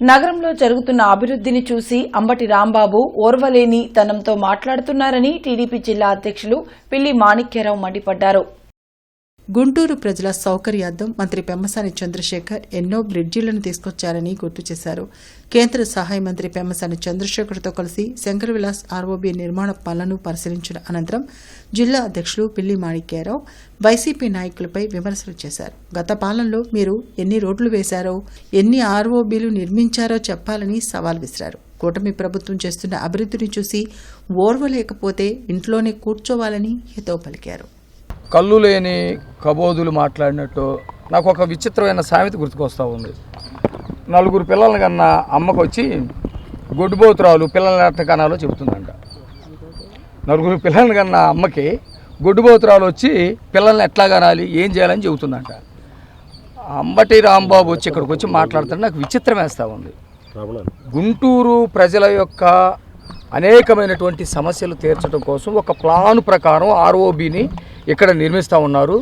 నగరంలో జరుగుతున్న అభివృద్ధిని చూసి అంబటి రాంబాబు ఓర్వలేని తనంతో మాట్లాడుతున్నారని టీడీపీ జిల్లా అధ్యక్షులు పిల్లి మాణిక్యరావు మండిపడ్డారు. గుంటూరు ప్రజల సౌకర్యార్థం మంత్రి పెమ్మసాని చంద్రశేఖర్ ఎన్నో బ్రిడ్జిలను తీసుకొచ్చారని గుర్తు చేశారు. కేంద్ర సహాయ మంత్రి పెమ్మసాని చంద్రశేఖర్తో కలిసి శంకర్ విలాస్ ఆర్ఓబీ నిర్మాణ పనులను పరిశీలించిన అనంతరం జిల్లా అధ్యక్షులు పిల్లి మాణిక్యారావు వైసీపీ నాయకులపై విమర్శలు చేశారు. గత పాలనలో మీరు ఎన్ని రోడ్లు వేశారో ఎన్ని ఆర్ఓబీలు నిర్మించారో చెప్పాలని సవాల్ విసిరారు. కూటమి ప్రభుత్వం చేస్తున్న అభివృద్ధిని చూసి ఓర్వలేకపోతే ఇంట్లోనే కూర్చోవాలని హితవు పలికారు. కళ్ళు లేని కబోదులు మాట్లాడినట్టు నాకు ఒక విచిత్రమైన సామెత గుర్తుకొస్తూ ఉంది. నలుగురు పిల్లల్ని కన్నా అమ్మకు వచ్చి గొడ్డుబోతురాలు పిల్లల్ని ఎట్ట కనాలో చెబుతుందంట. నలుగురు పిల్లల్ని కన్నా అమ్మకి గొడ్డుబోతురాలు వచ్చి పిల్లల్ని ఎట్లా కనాలి ఏం చేయాలని చెబుతుందంట. అంబటి రాంబాబు వచ్చి ఇక్కడికి వచ్చి మాట్లాడుతుంటే నాకు విచిత్రం వేస్తూ ఉంది. గుంటూరు ప్రజల యొక్క అనేకమైనటువంటి సమస్యలు తీర్చడం కోసం ఒక ప్లాన్ ప్రకారం ఆర్ఓబిని ఇక్కడ నిర్మిస్తూ ఉన్నారు.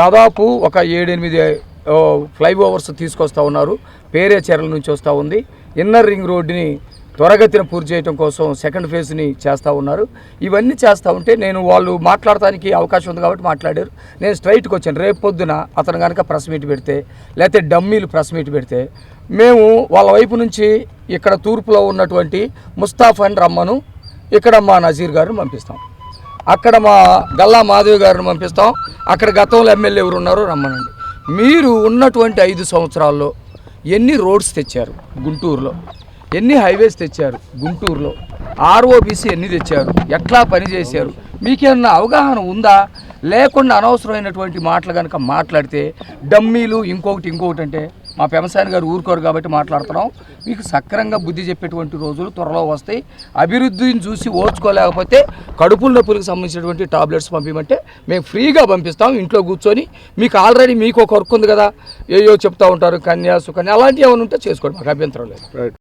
దాదాపు ఒక ఏడెనిమిది ఫ్లైఓవర్స్ తీసుకొస్తూ ఉన్నారు. పేరే చెరల నుంచి వస్తూ ఉంది. ఇన్నర్ రింగ్ రోడ్డుని త్వరగతిన పూర్తి చేయడం కోసం సెకండ్ ఫేజ్ని చేస్తూ ఉన్నారు. ఇవన్నీ చేస్తూ ఉంటే నేను వాళ్ళు మాట్లాడటానికి అవకాశం ఉంది కాబట్టి మాట్లాడారు. నేను స్ట్రైట్కి వచ్చాను. రేపు పొద్దున అతను కనుక ప్రెస్ మీట్ పెడితే లేకపోతే డమ్మీలు ప్రెస్ మీట్ పెడితే మేము వాళ్ళ వైపు నుంచి ఇక్కడ తూర్పులో ఉన్నటువంటి ముస్తాఫాని రమ్మను ఇక్కడ మా నజీర్ గారిని పంపిస్తాం. అక్కడ మా గల్లా మాధవి గారిని పంపిస్తాం. అక్కడ గతంలో ఎమ్మెల్యే ఎవరు ఉన్నారో రమ్మనండి. మీరు ఉన్నటువంటి ఐదు సంవత్సరాల్లో ఎన్ని రోడ్స్ తెచ్చారు గుంటూరులో? ఎన్ని హైవేస్ తెచ్చారు గుంటూరులో? ఆర్ఓబీసీ ఎన్ని తెచ్చారు? ఎట్లా పనిచేశారు మీకేమన్నా అవగాహన ఉందా? లేకుండా అనవసరమైనటువంటి మాటలు కనుక మాట్లాడితే డమ్మీలు ఇంకొకటి ఇంకొకటి అంటే మా పెమసాని గారు ఊరుకోరు కాబట్టి మాట్లాడుతున్నాం. మీకు సక్రంగా బుద్ధి చెప్పేటువంటి రోజులు త్వరలో వస్తాయి. అభివృద్ధిని చూసి ఓర్చుకోలేకపోతే కడుపుల నొప్పులకు సంబంధించినటువంటి టాబ్లెట్స్ పంపించమంటే మేము ఫ్రీగా పంపిస్తాం. ఇంట్లో కూర్చొని మీకు ఆల్రెడీ మీకు ఒక వర్క్ ఉంది కదా ఏయో చెప్తా ఉంటారు కన్యా సుకన్య అలాంటివి ఏమైనా ఉంటే చేసుకోండి. మాకు అభ్యంతరం లేదు.